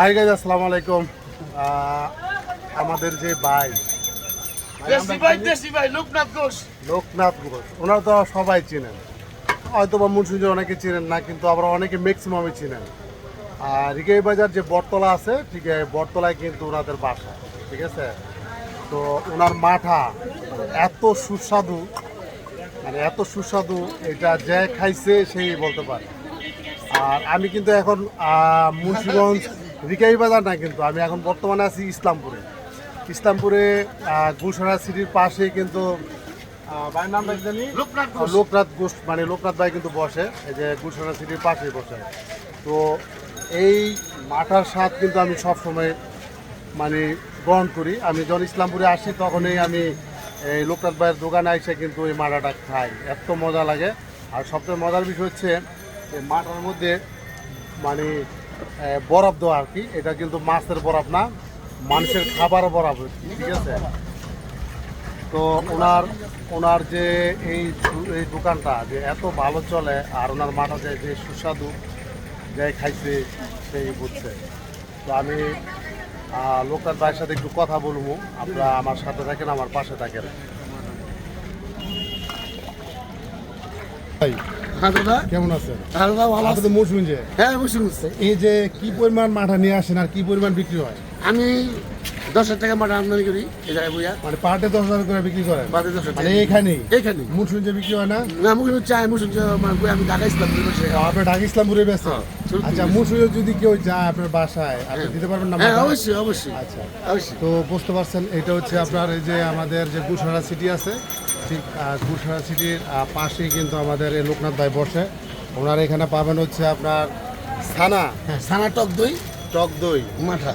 Hi guys আসসালামু আলাইকুম। আমাদের যে ভাই দেশি ভাই দেশি ভাই লোকনাথ ঘোষ। লোকনাথ ঘোষ। ওনারা তো সবাই চিনেন। হয়তো বা মুন্সিগঞ্জে অনেকে চিনেন না কিন্তু আবার অনেকে ম্যাক্সিমামই চিনেন। আর রিকাই বাজার যে বটতলা আছে ঠিক আছে বটতলায় কিন্তু ওনাদের বাসা ঠিক আছে? তো ওনার মাঠা এত সুস্বাদু মানে এত সুস্বাদু এটা যে খাইছে সেই বলতে পারে। আর আমি কিন্তু এখন মুন্সিগঞ্জ রিকাই বাজার না কিন্তু আমি এখন বর্তমানে আছি ইসলামপুরে। ইসলামপুরে গুলশারা সিটির পাশে কিন্তু আহ, ভাইয়ের নামটা জানি? লোকনাথ ঘোষ। গোষ্ঠ মানে লোকনাথ ভাই কিন্তু বসে এই যে গুলশারা সিটির পাশে বসে। তো এই মাঠার স্বাদ কিন্তু আমি সবসময় মানে গ্রহণ করি। আমি যখন ইসলামপুরে আসি তখনই আমি এই লোকনাথ ভাইয়ের দোকানে এসে কিন্তু এই মাঠাটা খাই। এত মজা লাগে। আর সবচেয়ে মজার বিষয় হচ্ছে এই মাঠার মধ্যে মানে বরফ দেওয়া আর কি। এটা কিন্তু মাছের বরফ না, মানুষের খাবার বরফ, ঠিক আছে? তো ওনার ওনার যে এই এই দোকানটা যে এত ভালো চলে, আর ওনার মাঠা যে যে সুস্বাদু যে খাইছে, সেই বুঝছে। তো আমি লোকনাথ ভাইয়ের সাথে একটু কথা বলব, আপনারা আমার সাথে থাকেন, আমার পাশে থাকেন। হ্যাঁ দাদা কেমন আছেন? হ্যাঁ দাদা ভালো আপনি তো মৌসুমী হ্যাঁ বসে এই যে কি পরিমাণ মাঠা নিয়ে আসেন আর কি পরিমাণ বিক্রি হয়? আমি দশ হাজার টাকা মাঠা আমদানি করি এই জায়গায় বইয়া। মানে পার্টে দশ হাজার করে বিক্রি করেন? বাদে দশ হাজার টাকা। এইখানেই? এইখানে মৌসুমী যে বিক্রি হয় না? না মুখে চাই মুসুন আমি ঢাকা ইসলাম বসে। আপনি ঢাকা ইসলামপুরে ব্যস্ত? হ্যাঁ, আচ্ছা যদি কেউ যায় আপনার বাসায় আপনি দিতে পারবেন না হ্যাঁ অবশ্যই অবশ্যই। আচ্ছা। অবশ্যই। তো বুঝতে পারছেন এটা হচ্ছে আপনার এই যে আমাদের যে গুলশারা সিটি আছে ঠিক গুলশারা সিটির পাশেই কিন্তু আমাদের এই লোকনাথ ভাই বসে ওনারা এখানে পাবেন হচ্ছে আপনার ছানা হ্যাঁ সানা টক দই টক দই মাঠা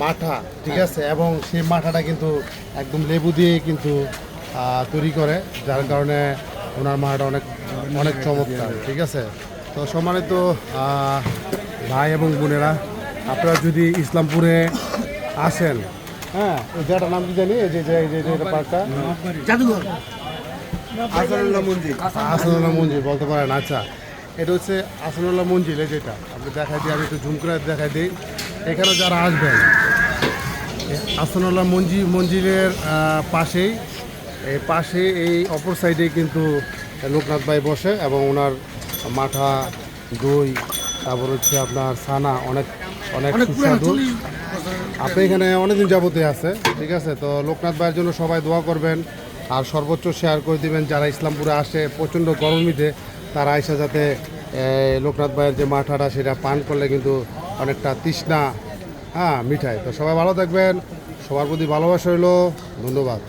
মাঠা ঠিক আছে এবং সেই মাঠাটা কিন্তু একদম লেবু দিয়ে কিন্তু তৈরি করে যার কারণে ওনার মাঠাটা অনেক অনেক চমৎকার ঠিক আছে তো সম্মানিত আহ, ভাই এবং বোনেরা আপনারা যদি ইসলামপুরে আসেন হ্যাঁ জায়গাটার নাম কি জানি এই যে পার্কটা জাদুঘর আসানুল্লাহ মঞ্জিল। আসানুল্লাহ মঞ্জিল বলতে পারেন আচ্ছা। এটা হচ্ছে আসানুল্লাহ মঞ্জিল যেটা। আপনি দেখাই দিই আমি একটু ঝুম করে দেখাই দিই। এখানে যারা আসবেন আসানুল্লাহ মঞ্জি মঞ্জিলের পাশেই এই পাশে এই অপর সাইডে কিন্তু লোকনাথ ভাই বসে এবং ওনার মাঠা দই তারপর হচ্ছে আপনার ছানা অনেক অনেক সুস্বাদু। আপনি এখানে অনেকদিন যাবতে আছে ঠিক আছে? তো লোকনাথ ভাইয়ের জন্য সবাই দোয়া করবেন। আর সর্বোচ্চ শেয়ার করে দিবেন যারা ইসলামপুরে আসে, প্রচণ্ড গরমিতে তারা আইসা যাতে লোকনাথ ভাইয়ের যে মাঠাটা সেটা পান করলে কিন্তু অনেকটা তৃষ্ণা হ্যাঁ মিঠাই। তো সবাই ভালো থাকবেন, সবার প্রতি ভালোবাসা হইল ধন্যবাদ।